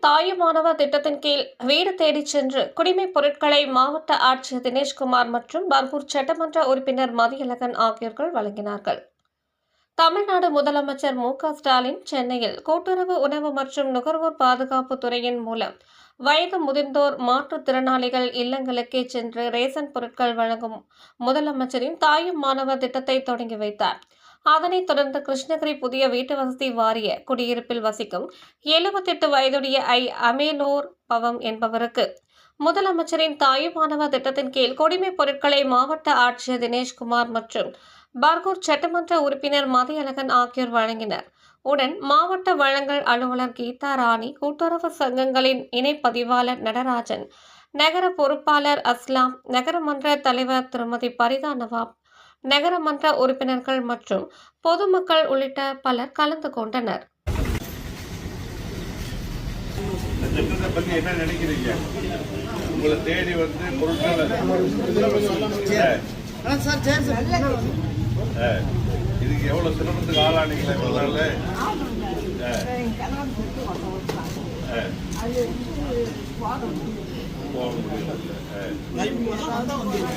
தாயுமானவர் திட்டத்தின் கீழ் வீடு தேடிச் சென்று குடிமைப் பொருட்களை மாவட்ட ஆட்சியர் தினேஷ்குமார் மற்றும் பர்கூர் சட்டமன்ற உறுப்பினர் மதியழகன் ஆகியோர்கள் வழங்கினார்கள். தமிழ்நாடு முதலமைச்சர் மு க ஸ்டாலின் சென்னையில் கூட்டுறவு உணவு மற்றும் நுகர்வோர் பாதுகாப்பு துறையின் மூலம் வயது முதிர்ந்தோர் மாற்றுத்திறனாளிகள் இல்லங்களுக்கே சென்று ரேசன் பொருட்கள் வழங்கும் முதலமைச்சரின் தாயும் மாணவர் திட்டத்தை தொடங்கி வைத்தார். அதனைத் தொடர்ந்து கிருஷ்ணகிரி புதிய வீட்டு வசதி வாரிய குடியிருப்பில் வசிக்கும் எழுபத்தெட்டு வயதுடைய ஐ. அமேலோர் பவம் என்பவருக்கு முதலமைச்சரின் தாயுமானவர் திட்டத்தின் கீழ் குடிமை பொருட்களை மாவட்ட ஆட்சியர் தினேஷ்குமார் மற்றும் பர்கூர் சட்டமன்ற உறுப்பினர் மதியழகன் ஆகியோர் வழங்கினர். உடன் மாவட்ட வழங்கல் அலுவலர் கீதா ராணி கூட்டுறவு சங்கங்களின் இணைப்பதிவாளர் நடராஜன் நகர பொறுப்பாளர் அஸ்லாம் நகரமன்ற தலைவர் திருமதி பரிதா நவாப் நகரமன்ற உறுப்பினர்கள் மற்றும் பொதுமக்கள் உள்ளிட்ட பலர் கலந்து கொண்டனர். இதுக்கு எவ்வளவு சிரமத்துக்கு ஆளானீங்களே இவ்வளவு நாள்ல? ஆ. ஆ. போக முடியல.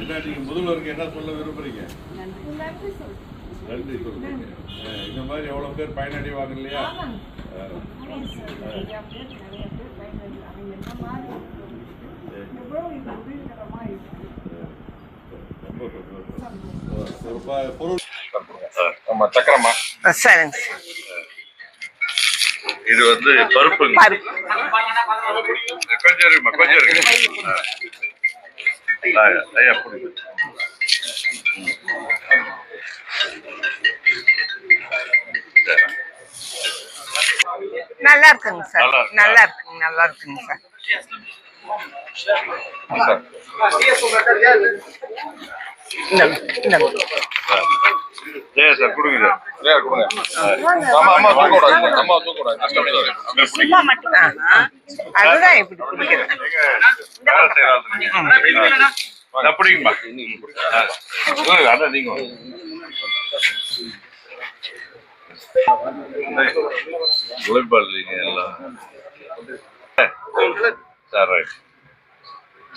என்ன நீங்க முதல்வருக்கு என்ன சொல்ல விரும்புறீங்க நன்றி சொல்றீங்க இந்த மாதிரி எவ்வளவு பேர் பயனடைவாங்க இல்லையா ஆ. ரொம்ப ரொம்ப ஒரு ப- பொருள் ஆமா சக்கரமா சரிங்க இது வந்து பருப்பு. கொஞ்சம் இருக்குமா கொஞ்சம் இருக்கு. நல்லா இருக்குங்க சார். நல்லா இருக்கா? நல்லா இருக்குங்க நல்லா இருக்குங்க சார். இந்தாங்க. ஆ. ஜெயா சார் கொடுங்க சார். ஜெயா கொடுங்க. அம்மா தூக்க கூடாது. அம்மா தூக்க கூடாது. சும்மா மட்டும். அதுதான் குடிக்கிறது வேலை பிடிங்கம்மா. அதான் நீங்க எல்லாம். சரி ரைட்